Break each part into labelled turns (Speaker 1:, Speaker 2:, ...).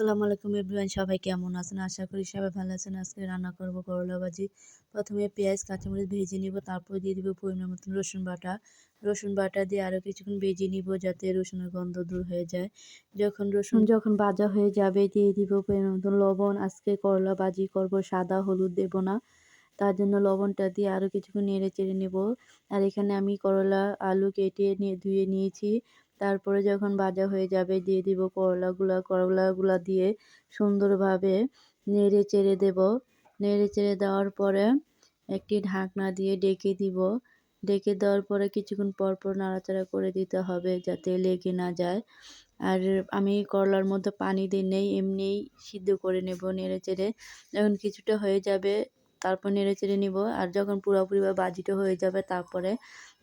Speaker 1: আসসালামু আলাইকুম এভরিওয়ান, সবাই কেমন আছেন? আশা করি সবাই ভালো আছেন। আজকে রান্না করব করলা ভাজি। প্রথমে পেঁয়াজ, কাঁচামরিচ ভেজে নিব, তারপর দিয়ে দিব পরিমাণ মতন রসুন বাটা। রসুন বাটা দিয়ে আরও কিছুক্ষণ ভেজে নিব যাতে রসুনের গন্ধ দূর হয়ে যায়। যখন রসুন যখন ভাজা হয়ে যাবে, দিয়ে দিব পরিমাণ মতন লবণ। আজকে করলা ভাজি করব সাদা হলুদ দেব না, তার জন্য লবণটা দিয়ে আরও কিছুক্ষণ নেড়ে চেড়ে নেব। আর এখানে আমি করলা আলু কেটে নিয়ে, ধুয়ে নিয়েছি। তারপরে যখন ভাজা হয়ে যাবে, দিয়ে দিব করলাগুলা করলাগুলা দিয়ে সুন্দরভাবে নেড়ে চেড়ে দেব। নেড়ে চেড়ে দেওয়ার পরে একটি ঢাকনা দিয়ে ডেকে দিব। ডেকে দেওয়ার পরে কিছুক্ষণ পর পর নাড়াচাড়া করে দিতে হবে যাতে লেগে না যায়। আর আমি করলার মধ্যে পানি দিই নেই, এমনিই সিদ্ধ করে নেব নেড়ে চেড়ে। যখন কিছুটা হয়ে যাবে তারপর নেড়ে চেড়ে নিব। আর যখন পুরোপুরি বাজিটা হয়ে যাবে, তারপরে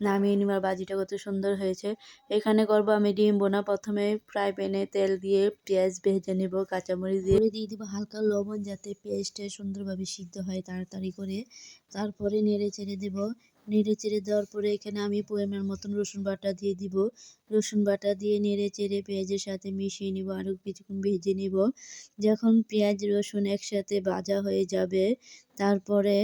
Speaker 1: নামিয়ে নিবার বাজিটা কত সুন্দর হয়েছে। এখানে করব আমি ডিম বোনা। প্রথমে ফ্রাই প্যানে তেল দিয়ে পেঁয়াজ ভেজে নেব, কাঁচামরিচ দিয়ে। দিয়ে দিব হালকা লবণ যাতে পেঁয়াজটা সুন্দরভাবে সিদ্ধ হয় তাড়াতাড়ি করে। তারপরে নেড়ে চেড়ে দেবো নেড়ে চেড়ে দেওয়ার পরে এখানে আমি পরিমাণ মতন রসুন বাটা দিয়ে দিব। রসুন বাটা দিয়ে নেড়ে চেড়ে পেঁয়াজের সাথে মিশিয়ে নিব আরও কিছুক্ষণ ভেজে নিব। যখন পেঁয়াজ, রসুন একসাথে ভাজা হয়ে যাবে, তারপরে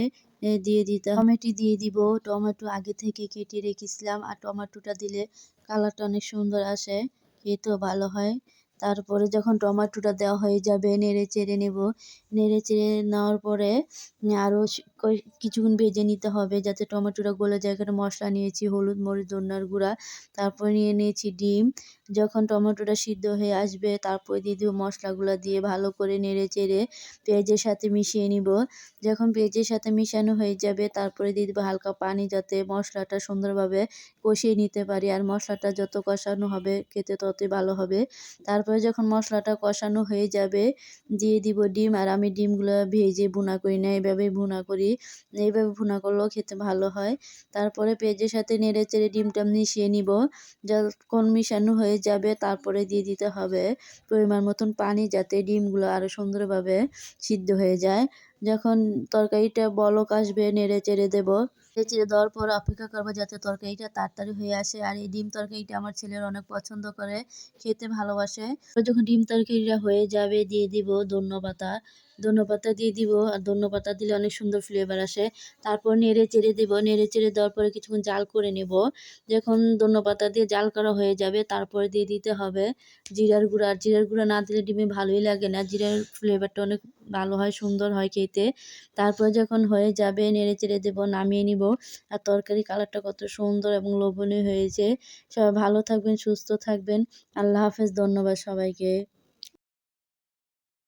Speaker 1: দিয়ে দিতে টমেটো দিয়ে দিব। টমেটো আগে থেকে কেটে রেখেছিলাম আর টমেটোটা দিলে কালারটা অনেক সুন্দর আসে, খেতেও ভালো হয়। তারপরে যখন টমেটোটা দেওয়া হয়ে যাবে নেড়ে চেড়ে নেব। নেড়ে চেড়ে নেওয়ার পরে, আরও কিছুক্ষণ ভেজে নিতে হবে যাতে টমেটোটা গলে যায়। এখানে মশলা নিয়েছি, হলুদ মরিচ, ধন্যার গুঁড়া, তারপর নিয়ে নিয়েছি ডিম। যখন টমেটোটা সিদ্ধ হয়ে আসবে, তারপর দিয়ে দেবো মশলাগুলো দিয়ে ভালো করে নেড়ে চেড়ে পেঁয়াজের সাথে মিশিয়ে নিব। যখন পেঁয়াজের সাথে মিশানো হয়ে যাবে, তারপরে দিয়ে দেবো হালকা পানি যাতে মশলাটা সুন্দরভাবে কষিয়ে নিতে পারি আর মশলাটা যত কষানো হবে, খেতে ততই ভালো হবে। তারপরে যখন মশলাটা কষানো হয়ে যাবে, দিয়ে দিব ডিম আর আমি ডিমগুলো ভেজে ভুনা করি না, এভাবেই ভুনা করি। এইভাবে ভুনা করলেও খেতে ভালো হয়। তারপরে পেঁয়াজের সাথে নেড়ে চেড়ে ডিমটা মিশিয়ে নিব। যখন মিশানো হয়ে যাবে তারপরে দিয়ে দিতে হবে। পরিমাণ মতন পানি যাতে ডিমগুলো আরও সুন্দরভাবে সিদ্ধ হয়ে যায়। যখন তরকারিটা বলক আসবে, নেড়ে চেড়ে দেবো। চেড়ে দেওয়ার পর অপেক্ষা করব যাতে তরকারিটা তাড়াতাড়ি হয়ে আসে। আর এই ডিম তরকারিটা আমার ছেলের অনেক পছন্দ করে, খেতে ভালোবাসে। যখন ডিম তরকারিটা হয়ে যাবে, দিয়ে দিব ধন্যপাতা। ধন্যপাতা দিয়ে দিব, আর ধন্যপাতা দিলে অনেক সুন্দর ফ্লেভার আসে। তারপর নেড়ে চেড়ে দেব। নেড়ে চেড়ে দেওয়ার পরে কিছুক্ষণ জাল করে নেব। যখন ধন্যপাতা দিয়ে জাল করা হয়ে যাবে, তারপরে দিয়ে দিতে হবে জিরার গুঁড়া। আর জিরার গুঁড়া না দিলে ডিমে ভালোই লাগে না। জিরার ফ্লেভারটা অনেক ভালো হয়, সুন্দর হয় খেতে। তারপর যখন হয়ে যাবে নেড়ে চেড়ে দেবো, নামিয়ে নিব। আর তরকারি কালারটা কত সুন্দর এবং লোভনীয় হয়েছে। সবাই ভালো থাকবেন, সুস্থ থাকবেন। আল্লাহ হাফেজ, ধন্যবাদ সবাইকে।